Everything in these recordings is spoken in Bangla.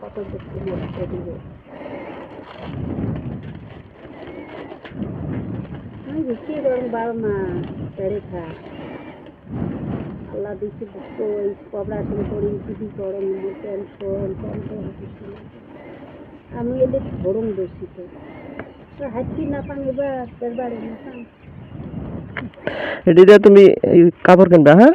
কত দেখতে দিবে। আমি কি করুন বারো মাস বেড়ে খা আল্লাহ দিচ্ছে তো এই পড়াশোনা করি দিদি করুন টেনশন টেনশন আমি এদের ধরুন বেশি তো। হাঁচি না পান এবার বাড়ি না পান এটি তুমি কাপড় কিনবা হ্যাঁ?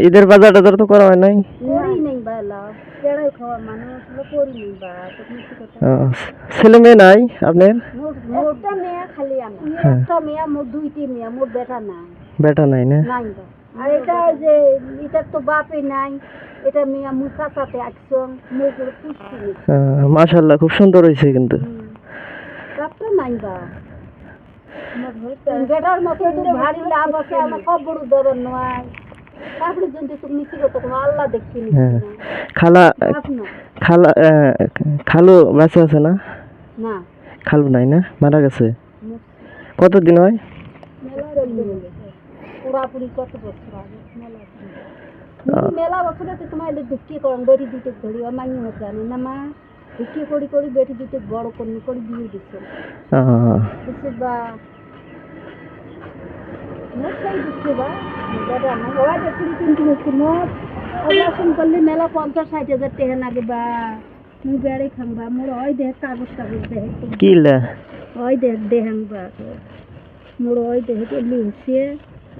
ঈদের বাজার টাজার তো করা হয় নাই ছেলে মেয়ে নাই আপনার মোর মেয়ে খালি। একটা মেয়ে মোর দুইটি মেয়ে মোর বেটা নাই বেটা নাই না আর এটা যে এটার তো বাপে নাই এটা মেয়ে মুখ কাছাতে একসং মুখ মাশাল্লাহ খুব সুন্দর হয়েছে কিন্তু বাপটা নাই বা বেটার মতো ভারী লাভ আছে আমার খবর দেবেন নয় হ্যাঁ। খালা বাঁচে আছে না? খালু নাই না? মারা গেছে? কতদিন হয়? মেলা বছরে তোমার দুঃখী করম বেটি দিতে ধরি আমার নিয়ে জানি না মা। দুঃখী করি করি বেটি বড় করি করে বিয়ে দিচ্ছে দিচ্ছে বা মোট সেই দিচ্ছে বা বেটা না ওরা যে কুড়ি তিনটি হচ্ছে মোট অপারেশন করলে মেলা পঞ্চাশ ষাট হাজার টাকা লাগে বা মুই খাংবা মোর ওই দেহ কাগজ টাগজ দেহ কি ওই দেহ দেহাং বা মোর ওই দেহ এলি হচ্ছে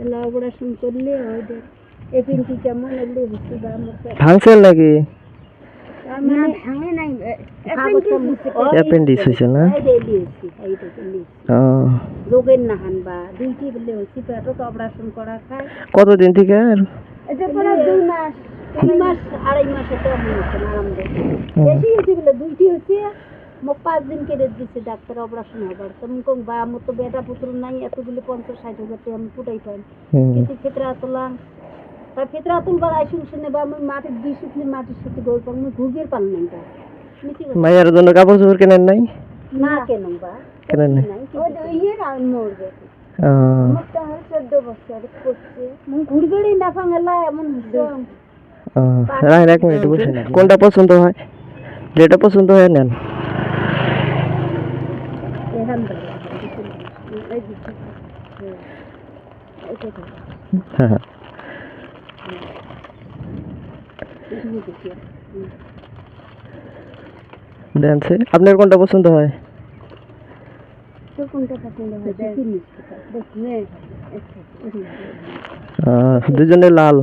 এলা অপারেশন করলে ওই দেহ এ পিনটি কেমন এলি বা মোর ভাঙছেন নাকি? মানে ভাঙে নাই। অ্যাপেন্ডিক্স হয়েছে না? এই যে এলি হচ্ছে। এই দেহ এলি হচ্ছে। আহ, রোগের নাহান বা দুইটি বলে হচ্ছে পেটত অপারেশন করা খায়। কতদিন থেকে আর? এটা পরে দুই মাস। তিন মাস আড়াই মাস এটা হয়েছে আরাম বেশি হয়েছে বলে দুইটি হচ্ছে মোক পাঁচ দিন কেটে দিচ্ছে ডাক্তার অপারেশন হবার। কম বা আমার তো বেটা পুত্র নাই এতগুলো পঞ্চাশ ষাট হাজার টাকা আমি ফুটাই পাই। কিন্তু ফেতরা তুললাম তার ফেতরা তুলবার আইসুন শুনে বা আমি মাটির দুই শুকলি মাটির সাথে গড় পান আমি বা মিশি গেছে। মায়ের জন্য কাপড় চোপড় কেনেন নাই? না কেন বা। কেনেন নাই? নাই ওই যে ইয়ের আর মরবে আহ, মুখটা আমার চোদ্দ বছর করছে। মুখ ঘুরবেড়ই না ফাঙেলা এমন হচ্ছে আহ, রাখেন এক মিনিট বসে কোনটা পছন্দ হয়? যেটা পছন্দ হয় নেন। এটা তো হ্যাঁ। হ্যাঁ। এই দিকে দেন সে আপনার কোনটা পছন্দ হয় দুজনে লাল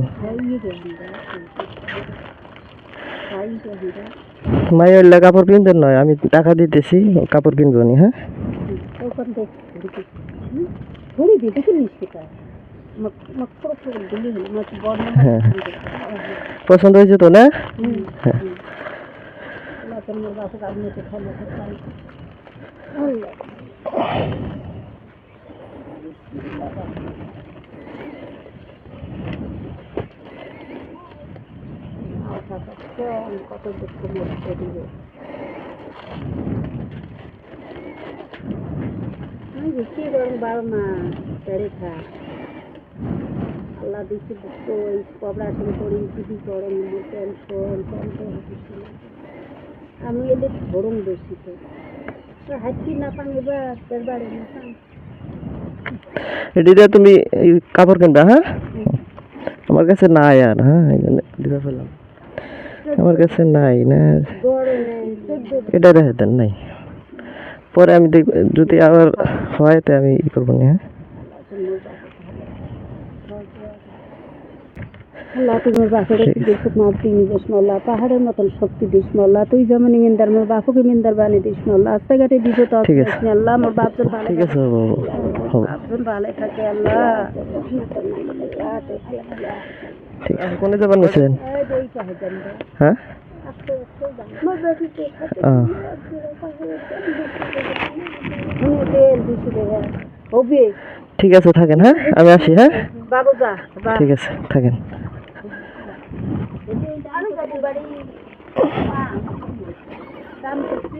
মায়ের কাপড় কিনবেন নয় আমি টাকা দিতেছি কাপড় কিনবো নি হ্যাঁ হ্যাঁ। পছন্দ হয়েছে তো না হ্যাঁ। আল্লাহ তোমার বাসা আপনি তো ভালো থাকবেন কত বিক্রি খা। আল্লাহ দিচ্ছে পড়াশোনা করি দিদি করুন টেনশন টেনশন। আমি এদের ধরুন বেশি তো তো হাঁচি না পান এবার তোর বাড়ি না পান এটি দিয়ে তুমি এই কাপড় কিনবা হ্যাঁ আমার কাছে নাই আর হ্যাঁ এই জন্য দিতে ফেললাম আমার কাছে নাই না বড় নেই চোদ্দ এটা রেখে দেন নাই পরে আমি দেখ যদি আবার হয় তো আমি ই করব না হ্যাঁ আল্লাহ তুই মোর বাপের। দিস মাপ দিন দিস মোল্লা পাহাড়ের মতন শক্তি দিস মোল্লা তুই যেমন ইমিনদার মোর বাপুকে ইমিনদার বানিয়ে দিস মোল্লা রাস্তাঘাটে তো ঠিক আছে। আল্লাহ মোর বাপজন ভালো ঠিক আছে বাপজন ভালো থাকে আল্লাহ। ঠিক আছে। কোনে যাবার নিছেন হ্যাঁ? ঠিক আছে থাকেন হ্যাঁ? আমি আসি হ্যাঁ? ঠিক আছে থাকেন। আমি যাব বাড়ি কাম করছি